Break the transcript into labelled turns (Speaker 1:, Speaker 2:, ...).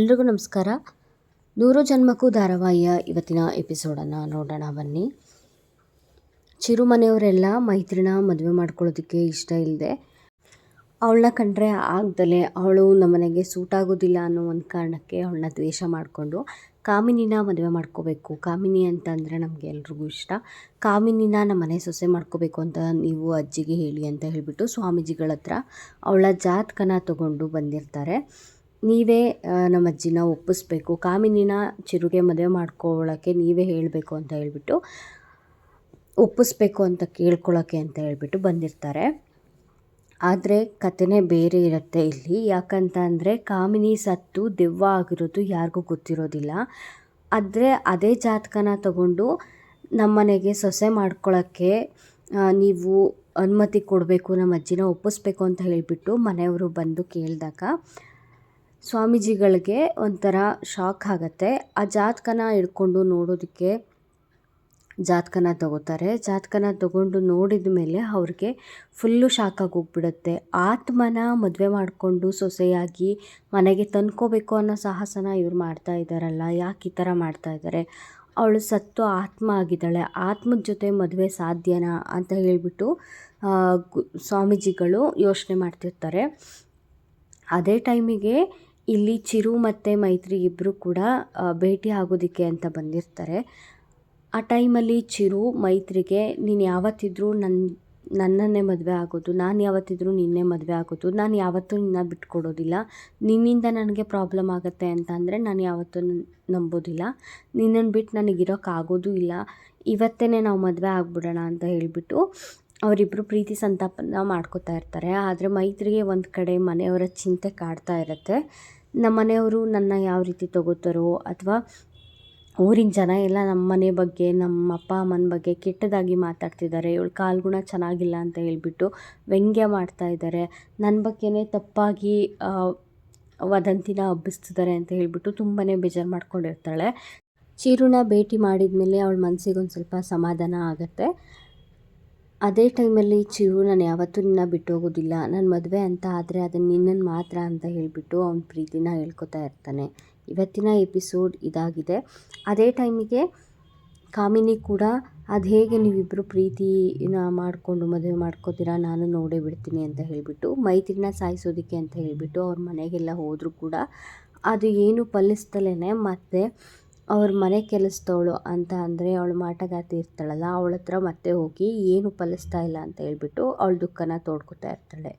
Speaker 1: ಎಲ್ರಿಗೂ ನಮಸ್ಕಾರ. ನೂರು ಜನ್ಮಕ್ಕೂ ಧಾರಾವಾಹಿಯ ಇವತ್ತಿನ ಎಪಿಸೋಡನ್ನು ನೋಡೋಣ ಬನ್ನಿ. ಚಿರು ಮನೆಯವರೆಲ್ಲ ಮೈತ್ರಿನ ಮದುವೆ ಮಾಡ್ಕೊಳ್ಳೋದಕ್ಕೆ ಇಷ್ಟ ಇಲ್ಲದೆ ಅವಳನ್ನ ಕಂಡ್ರೆ ಆಗ್ದಲೆ ಅವಳು ನಮ್ಮನೆಗೆ ಸೂಟ್ ಆಗೋದಿಲ್ಲ ಅನ್ನೋ ಒಂದು ಕಾರಣಕ್ಕೆ ಅವಳನ್ನ ದ್ವೇಷ ಮಾಡಿಕೊಂಡು ಕಾಮಿನಿನ ಮದುವೆ ಮಾಡ್ಕೋಬೇಕು. ಕಾಮಿನಿ ಅಂತ ಅಂದರೆ ನಮಗೆ ಎಲ್ರಿಗೂ ಇಷ್ಟ. ಕಾಮಿನಿನ ನಮ್ಮ ಮನೆ ಸೊಸೆ ಮಾಡ್ಕೋಬೇಕು ಅಂತ ನೀವು ಅಜ್ಜಿಗೆ ಹೇಳಿ ಅಂತ ಹೇಳಿಬಿಟ್ಟು ಸ್ವಾಮೀಜಿಗಳ ಹತ್ರ ಅವಳ ಜಾತಕನ ತಗೊಂಡು ಬಂದಿರ್ತಾರೆ. ನೀವೇ ನಮ್ಮ ಅಜ್ಜಿನ ಒಪ್ಪಿಸ್ಬೇಕು. ಕಾಮಿನಿನ ಚಿರುಗೆ ಮದುವೆ ಮಾಡ್ಕೊಳ್ಳೋಕ್ಕೆ ನೀವೇ ಹೇಳಬೇಕು ಅಂತ ಹೇಳಿಬಿಟ್ಟು, ಒಪ್ಪಿಸ್ಬೇಕು ಅಂತ ಕೇಳ್ಕೊಳ್ಳೋಕ್ಕೆ ಅಂತ ಹೇಳಿಬಿಟ್ಟು ಬಂದಿರ್ತಾರೆ. ಆದರೆ ಕಥೆನೇ ಬೇರೆ ಇರುತ್ತೆ ಇಲ್ಲಿ. ಯಾಕಂತ ಅಂದರೆ ಕಾಮಿನಿ ಸತ್ತು, ದೆವ್ವ ಆಗಿರೋದು ಯಾರಿಗೂ ಗೊತ್ತಿರೋದಿಲ್ಲ. ಆದರೆ ಅದೇ ಜಾತಕನ ತಗೊಂಡು ನಮ್ಮನೆಗೆ ಸೊಸೆ ಮಾಡ್ಕೊಳ್ಳೋಕ್ಕೆ ನೀವು ಅನುಮತಿ ಕೊಡಬೇಕು, ನಮ್ಮ ಅಜ್ಜಿನ ಒಪ್ಪಿಸ್ಬೇಕು ಅಂತ ಹೇಳಿಬಿಟ್ಟು ಮನೆಯವರು ಬಂದು ಕೇಳಿದಾಗ ಸ್ವಾಮೀಜಿಗಳಿಗೆ ಒಂಥರ ಶಾಕ್ ಆಗುತ್ತೆ. ಆ ಜಾತಕನ ಹಿಡ್ಕೊಂಡು ನೋಡೋದಕ್ಕೆ, ಜಾತಕನ ತಗೋತಾರೆ. ಜಾತಕನ ತಗೊಂಡು ನೋಡಿದ ಮೇಲೆ ಅವ್ರಿಗೆ ಫುಲ್ಲು ಶಾಕಾಗಿ ಹೋಗ್ಬಿಡುತ್ತೆ. ಆತ್ಮನ ಮದುವೆ ಮಾಡಿಕೊಂಡು ಸೊಸೆಯಾಗಿ ಮನೆಗೆ ತಂದ್ಕೋಬೇಕು ಅನ್ನೋ ಸಾಹಸನ ಇವ್ರು ಮಾಡ್ತಾ ಇದ್ದಾರಲ್ಲ, ಯಾಕೆ ಈ ಥರ ಮಾಡ್ತಾ ಇದ್ದಾರೆ ಅವಳು ಸತ್ತು ಆತ್ಮ ಆಗಿದ್ದಾಳೆ. ಆತ್ಮದ ಜೊತೆ ಮದುವೆ ಸಾಧ್ಯನಾ ಅಂತ ಹೇಳಿಬಿಟ್ಟು ಸ್ವಾಮೀಜಿಗಳು ಯೋಚನೆ ಮಾಡ್ತಿರ್ತಾರೆ. ಅದೇ ಟೈಮಿಗೆ ಇಲ್ಲಿ ಚಿರು ಮತ್ತು ಮೈತ್ರಿ ಇಬ್ಬರು ಕೂಡ ಭೇಟಿ ಆಗೋದಕ್ಕೆ ಅಂತ ಬಂದಿರ್ತಾರೆ. ಆ ಟೈಮಲ್ಲಿ ಚಿರು ಮೈತ್ರಿಗೆ, ನೀನು ಯಾವತ್ತಿದ್ರೂ ನನ್ನ ನನ್ನನ್ನೇ ಮದುವೆ ಆಗೋದು, ನಾನು ಯಾವತ್ತಿದ್ರೂ ನಿನ್ನೆ ಮದುವೆ ಆಗೋದು, ನಾನು ಯಾವತ್ತೂ ನಿನ್ನ ಬಿಟ್ಕೊಡೋದಿಲ್ಲ, ನಿನ್ನಿಂದ ನನಗೆ ಪ್ರಾಬ್ಲಮ್ ಆಗುತ್ತೆ ಅಂತ ಅಂದರೆ ನಾನು ಯಾವತ್ತೂ ನಂಬೋದಿಲ್ಲ ನಿನ್ನನ್ನು ಬಿಟ್ಟು ನನಗಿರೋಕ್ಕಾಗೋದೂ ಇಲ್ಲ ಇವತ್ತೇ ನಾವು ಮದುವೆ ಆಗ್ಬಿಡೋಣ ಅಂತ ಹೇಳಿಬಿಟ್ಟು ಅವರಿಬ್ಬರು ಪ್ರೀತಿ ಸಂತಾಪನ ಮಾಡ್ಕೋತಾ ಇರ್ತಾರೆ. ಆದರೆ ಮೈತ್ರಿಗೆ ಒಂದು ಕಡೆ ಮನೆಯವರ ಚಿಂತೆ ಕಾಡ್ತಾ ಇರುತ್ತೆ. ನಮ್ಮ ಮನೆಯವರು ನನ್ನ ಯಾವ ರೀತಿ ತಗೋತಾರೋ ಅಥವಾ ಊರಿನ ಜನ ಎಲ್ಲ ನಮ್ಮ ಮನೆ ಬಗ್ಗೆ ನಮ್ಮ ಅಪ್ಪ ಅಮ್ಮನ ಬಗ್ಗೆ ಕೆಟ್ಟದಾಗಿ ಮಾತಾಡ್ತಿದ್ದಾರೆ. ಇವಳು ಕಾಲ್ಗುಣ ಚೆನ್ನಾಗಿಲ್ಲ ಅಂತ ಹೇಳ್ಬಿಟ್ಟು ವ್ಯಂಗ್ಯ ಮಾಡ್ತಾ ಇದ್ದಾರೆ. ನನ್ನ ಬಗ್ಗೆನೇ ತಪ್ಪಾಗಿ ವದಂತಿನ ಹಬ್ಬಿಸ್ತಿದ್ದಾರೆ ಅಂತ ಹೇಳ್ಬಿಟ್ಟು ತುಂಬಾ ಬೇಜಾರು ಮಾಡ್ಕೊಂಡಿರ್ತಾಳೆ. ಚಿರುನ ಭೇಟಿ ಮಾಡಿದ ಮೇಲೆ ಅವಳ ಮನಸ್ಸಿಗೆ ಒಂದು ಸ್ವಲ್ಪ ಸಮಾಧಾನ ಆಗುತ್ತೆ. ಅದೇ ಟೈಮಲ್ಲಿ ಚಿರು ನಾನು ಯಾವತ್ತೂ ನಿನ್ನ ಬಿಟ್ಟು ಹೋಗೋದಿಲ್ಲ. ನನ್ನ ಮದುವೆ ಅಂತ ಆದರೆ ಅದನ್ನು ನಿನ್ನನ್ನು ಮಾತ್ರ ಅಂತ ಹೇಳಿಬಿಟ್ಟು ಅವನ ಪ್ರೀತಿನ ಹೇಳ್ಕೊತಾ ಇರ್ತಾನೆ. ಇವತ್ತಿನ ಎಪಿಸೋಡ್ ಇದಾಗಿದೆ. ಅದೇ ಟೈಮಿಗೆ ಕಾಮಿನಿ ಕೂಡ ಅದು ಹೇಗೆ ನೀವಿಬ್ಬರು ಪ್ರೀತಿನ ಮಾಡಿಕೊಂಡು ಮದುವೆ ಮಾಡ್ಕೋತೀರಾ ನಾನು ನೋಡೇ ಬಿಡ್ತೀನಿ ಅಂತ ಹೇಳಿಬಿಟ್ಟು, ಮೈತ್ರಿನ ಸಾಯಿಸೋದಕ್ಕೆ ಅಂತ ಹೇಳಿಬಿಟ್ಟು ಅವ್ರ ಮನೆಗೆಲ್ಲ ಹೋದರೂ ಕೂಡ ಅದು ಏನು ಫಲಿಸ್ದಲೇ ಮತ್ತೆ ಅವ್ರ ಮನೆ ಕೆಲಸದವಳು ಅಂತ ಅಂದರೆ ಅವಳು ಮಾಟಗಾತಿ ಇರ್ತಾಳಲ್ಲ ಅವಳ ಹತ್ರ ಮತ್ತೆ ಹೋಗಿ ಏನು ಫಲಿಸ್ತಾ ಇಲ್ಲ ಅಂತ ಹೇಳ್ಬಿಟ್ಟು ಅವಳ ದುಃಖನ ತೋಡ್ಕೊತಾ ಇರ್ತಾಳೆ.